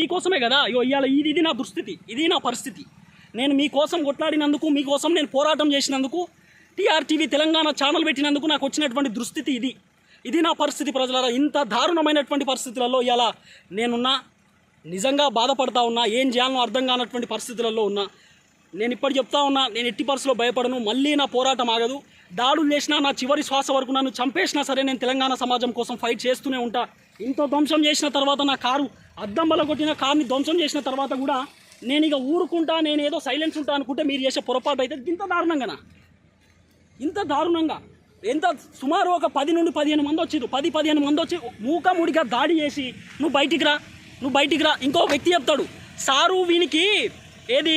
మీకోసమే కదా? అయ్యో ఇవాళ ఇది ఇది నా దుస్థితి ఇది నా పరిస్థితి. నేను మీకోసం కొట్లాడినందుకు మీకోసం నేను పోరాటం చేసినందుకు టీఆర్టీవీ తెలంగాణ ఛానల్ పెట్టినందుకు నాకు వచ్చినటువంటి దుస్థితి ఇది. ఇది నా పరిస్థితి ప్రజలారా. ఇంత దారుణమైనటువంటి పరిస్థితులలో ఇలా నేనున్నా నిజంగా బాధపడతా ఉన్నా ఏం చేయాలనో అర్థం కానటువంటి పరిస్థితులలో ఉన్నా నేను ఇప్పటి చెప్తా ఉన్నా నేను ఎట్టి పరిస్థితిలో భయపడను మళ్ళీ నా పోరాటం ఆగదు. దాడులు చేసినా నా చివరి శ్వాస వరకు నన్ను చంపేసినా సరే నేను తెలంగాణ సమాజం కోసం ఫైట్ చేస్తూనే ఉంటా. ఇంత ధ్వంసం చేసిన తర్వాత నా కారు అద్దం బల కొట్టిన కార్ని ధ్వంసం చేసిన తర్వాత కూడా నేను ఇక ఊరుకుంటా నేను ఏదో సైలెన్స్ ఉంటా అనుకుంటే మీరు చేసే పొరపాటు అయితే ఇంత దారుణంగానా? ఇంత దారుణంగా? ఎంత సుమారు ఒక పది నుండి పదిహేను మంది వచ్చిరు పది పదిహేను మంది వచ్చి మూకముడిగా దాడి చేసి నువ్వు బయటికి రా నువ్వు బయటికి రా. ఇంకో వ్యక్తి చెప్తాడు సారు వీనికి ఏది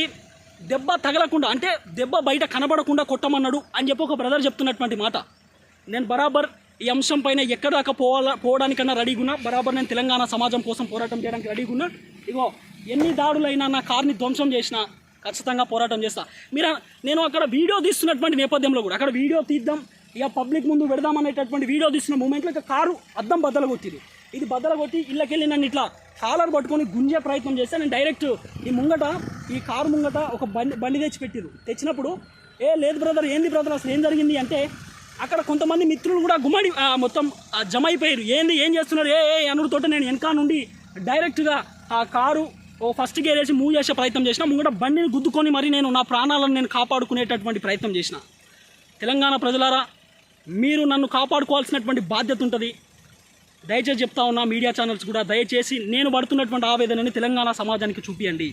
దెబ్బ తగలకుండా అంటే దెబ్బ బయట కనబడకుండా కొట్టమన్నాడు అని చెప్పి ఒక బ్రదర్ చెప్తున్నటువంటి మాట. నేను బరాబర్ ఈ అంశం పైన ఎక్కడ దాకా పోవాల పోవడానికన్నా రెడీగున్నా. బరాబర్ నేను తెలంగాణ సమాజం కోసం పోరాటం చేయడానికి రెడీగున్నా. ఇగో ఎన్ని దాడులైనా నా కార్ని ధ్వంసం చేసినా ఖచ్చితంగా పోరాటం చేస్తా. మీరు నేను అక్కడ వీడియో తీస్తున్నటువంటి నేపథ్యంలో కూడా అక్కడ వీడియో తీద్దాం ఇక పబ్లిక్ ముందు పెడదాం అనేటటువంటి వీడియో తీసిన మూమెంట్లో ఇక కారు అద్దం బద్దలు కొట్టింది ఇది బద్దలు కొట్టి ఇళ్ళకెళ్ళి నన్ను ఇట్లా కాలర్ పట్టుకొని గుంజే ప్రయత్నం చేస్తే నేను డైరెక్ట్ ఈ ముంగట ఈ కారు ముంగట ఒక బండి బండి తెచ్చి పెట్టిరు తెచ్చినప్పుడు ఏ లేదు బ్రదర్ ఏంది బ్రదర్ అసలు ఏం జరిగింది? అంటే అక్కడ కొంతమంది మిత్రులు కూడా గుమ్మడి మొత్తం జమ అయిపోయారు. ఏంది ఏం చేస్తున్నారు? ఏ ఏ అనుడితోటి నేను వెనక నుండి డైరెక్ట్గా ఆ కారు ఓ ఫస్ట్ గేర్ వేసి మూవ్ చేసే ప్రయత్నం చేసిన. ముంగట బండిని గుద్దుకొని మరి నేను నా ప్రాణాలను నేను కాపాడుకునేటటువంటి ప్రయత్నం చేసిన. తెలంగాణ ప్రజలారా మీరు నన్ను కాపాడుకోవాల్సినటువంటి బాధ్యత ఉంటుంది. దయచేసి చెప్తా ఉన్నా మీడియా ఛానల్స్ కూడా. దయచేసి నేను పడుతున్నటువంటి ఆవేదనని తెలంగాణ సమాజానికి చూపియండి.